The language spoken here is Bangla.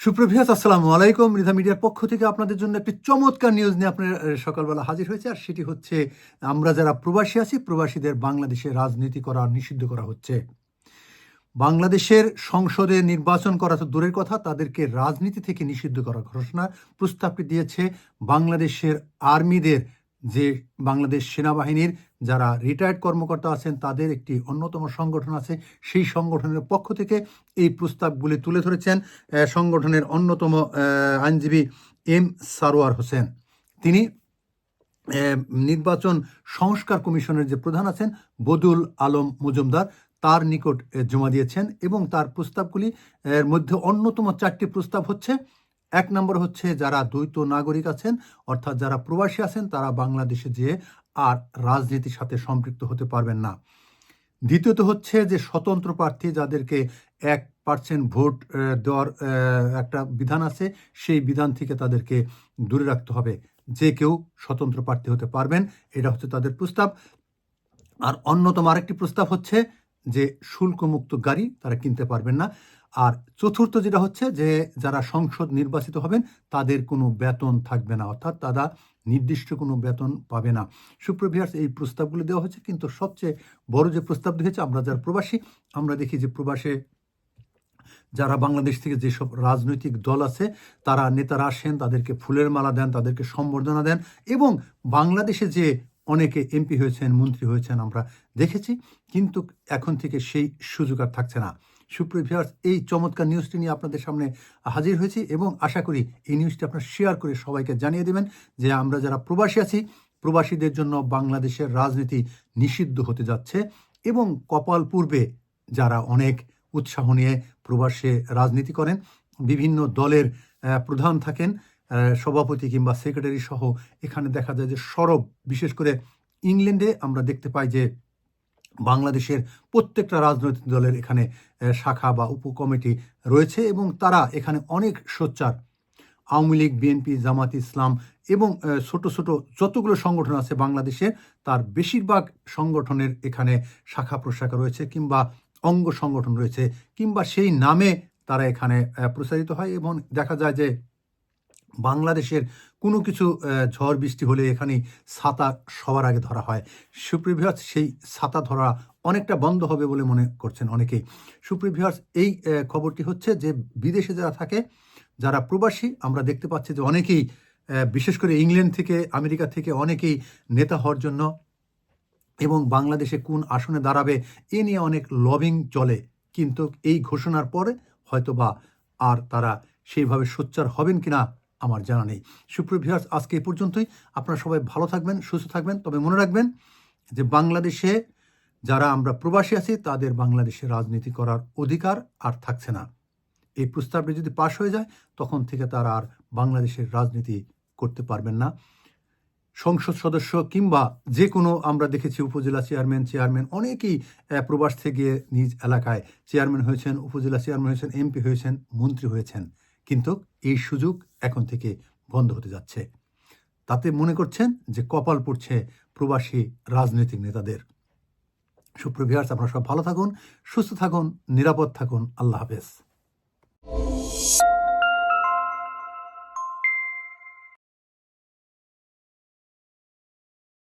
সুপ্রভিয়াস আসসালামু আলাইকুম। রিধা মিডিয়ার পক্ষ থেকে আপনাদের জন্য একটি চমৎকার নিউজ নিয়ে আপনার সকালবেলা হাজির হয়েছে। আর সেটি হচ্ছে, আমরা যারা প্রবাসী আছি, প্রবাসীদের বাংলাদেশে রাজনীতি করা নিষিদ্ধ করা হচ্ছে। বাংলাদেশের সংসদে নির্বাচন করা তো দূরের কথা, তাদেরকে রাজনীতি থেকে নিষিদ্ধ করার ঘোষণা প্রস্তাবটি দিয়েছে বাংলাদেশের আর্মিদের যে বাংলাদেশ সেনাবাহিনীর যারা রিটায়ার্ড কর্মকর্তা আছেন, তাদের একটি অন্যতম সংগঠন আছে। সেই সংগঠনের পক্ষ থেকে এই প্রস্তাবগুলি তুলে ধরেছেন সংগঠনের অন্যতম আইনজীবী এম সারোয়ার হোসেন। তিনি নির্বাচন সংস্কার কমিশনের যে প্রধান আছেন, বদুল আলম মজুমদার, তার নিকট জমা দিয়েছেন এবং তার প্রস্তাবগুলি, এর মধ্যে অন্যতম চারটি প্রস্তাব হচ্ছে এক নম্বর হচ্ছে যারা দ্বৈত নাগরিক আছেন, অর্থাৎ যারা প্রবাসী আছেন, তারা বাংলাদেশে যেয়ে আর রাজনীতির সাথে সম্পৃক্ত হতে পারবেন না। দ্বিতীয়ত হচ্ছে যে স্বতন্ত্র প্রার্থী যাদেরকে এক পার্সেন্ট ভোট দেওয়ার একটা বিধান আছে, সেই বিধান থেকে তাদেরকে দূরে রাখতে হবে। যে কেউ স্বতন্ত্র প্রার্থী হতে পারবেন, এটা হচ্ছে তাদের প্রস্তাব। আর অন্যতম আরেকটি প্রস্তাব হচ্ছে যে শুল্কমুক্ত গাড়ি তারা কিনতে পারবেন না। আর চতুর্থ যেটা হচ্ছে যে, যারা সংসদ নির্বাচিত হবেন, তাদের কোনো বেতন থাকবে না, অর্থাৎ তারা নির্দিষ্ট কোনো বেতন পাবে না। সুপ্রভিয়ার্স এই প্রস্তাবগুলো দেওয়া হয়েছে, কিন্তু সবচেয়ে বড় যে প্রস্তাব দিয়েছে আমরা যারা প্রবাসী, আমরা দেখি যে প্রবাসে যারা বাংলাদেশ থেকে যেসব রাজনৈতিক দল আছে, তারা নেতারা আসেন, তাদেরকে ফুলের মালা দেন, তাদেরকে সম্বর্ধনা দেন এবং বাংলাদেশে যে অনেকে এমপি হয়েছেন, মন্ত্রী হয়েছেন, আমরা দেখেছি, কিন্তু এখন থেকে সেই সুযোগ আর থাকছে না। সুপ্রিভিয়ার্স এই চমৎকার নিউজটি নিয়ে আপনাদের সামনে হাজির হয়েছি এবং আশা করি এই নিউজটি আপনারা শেয়ার করে সবাইকে জানিয়ে দেবেন যে আমরা যারা প্রবাসী আছি, প্রবাসীদের জন্য বাংলাদেশের রাজনীতি নিষিদ্ধ হতে যাচ্ছে এবং কপাল পূর্বে যারা অনেক উৎসাহ নিয়ে প্রবাসে রাজনীতি করেন, বিভিন্ন দলের প্রধান থাকেন সভাপতি কিংবা সেক্রেটারি সহ এখানে দেখা যায় যে সরব, বিশেষ করে ইংল্যান্ডে আমরা দেখতে পাই যে বাংলাদেশের প্রত্যেকটা রাজনৈতিক দলের এখানে শাখা বা উপকমিটি রয়েছে এবং তারা এখানে অনেক সোচ্চার। আওয়ামী লীগ, বিএনপি, জামাত ইসলাম এবং ছোট ছোট যতগুলো সংগঠন আছে বাংলাদেশে, তার বেশিরভাগ সংগঠনের এখানে শাখা প্রশাখা রয়েছে কিংবা অঙ্গ সংগঠন রয়েছে কিংবা সেই নামে তারা এখানে প্রচারিত হয় এবং দেখা যায় যে বাংলাদেশের কোনো কিছু ঝড় বৃষ্টি হলে এখানে ছাতা সবার আগে ধরা হয়। সুপ্রিভিয়ার্স সেই ছাতা ধরা অনেকটা বন্ধ হবে বলে মনে করছেন অনেকেই। সুপ্রিভিয়ার্স এই খবরটি হচ্ছে যে বিদেশে যারা থাকে, যারা প্রবাসী, আমরা দেখতে পাচ্ছি যে অনেকেই বিশেষ করে ইংল্যান্ড থেকে, আমেরিকা থেকে অনেকেই নেতা হওয়ার জন্য এবং বাংলাদেশে কোন আসনে দাঁড়াবে, এ নিয়ে অনেক লবিং চলে। কিন্তু এই ঘোষণার পরে হয়তোবা আর তারা সেইভাবে সোচ্চার হবেন কিনা আমার জানা নেই। সুপ্রিভিয়ার্স আজকে এই পর্যন্তই। আপনারা সবাই ভালো থাকবেন, সুস্থ থাকবেন। তবে মনে রাখবেন যে বাংলাদেশে যারা আমরা প্রবাসী আছি, তাদের বাংলাদেশে রাজনীতি করার অধিকার আর থাকছে না। এই প্রস্তাবটি যদি পাশ হয়ে যায়, তখন থেকে তারা আর বাংলাদেশের রাজনীতি করতে পারবেন না। সংসদ সদস্য কিংবা যে কোনো আমরা দেখেছি উপজেলা চেয়ারম্যান চেয়ারম্যান অনেকেই প্রবাস থেকে নিজ এলাকায় চেয়ারম্যান হয়েছেন, উপজেলা চেয়ারম্যান হয়েছেন, এমপি হয়েছেন, মন্ত্রী হয়েছেন। কিন্তু এই সুযোগ এখন থেকে বন্ধ হতে যাচ্ছে। তাতে মনে করছেন যে কপাল পড়ছে প্রবাসী রাজনৈতিক নেতাদের। সুপ্রভিয়ার্স আপনারা সব ভালো থাকুন, সুস্থ থাকুন, নিরাপদ থাকুন। আল্লাহ হাফেজ।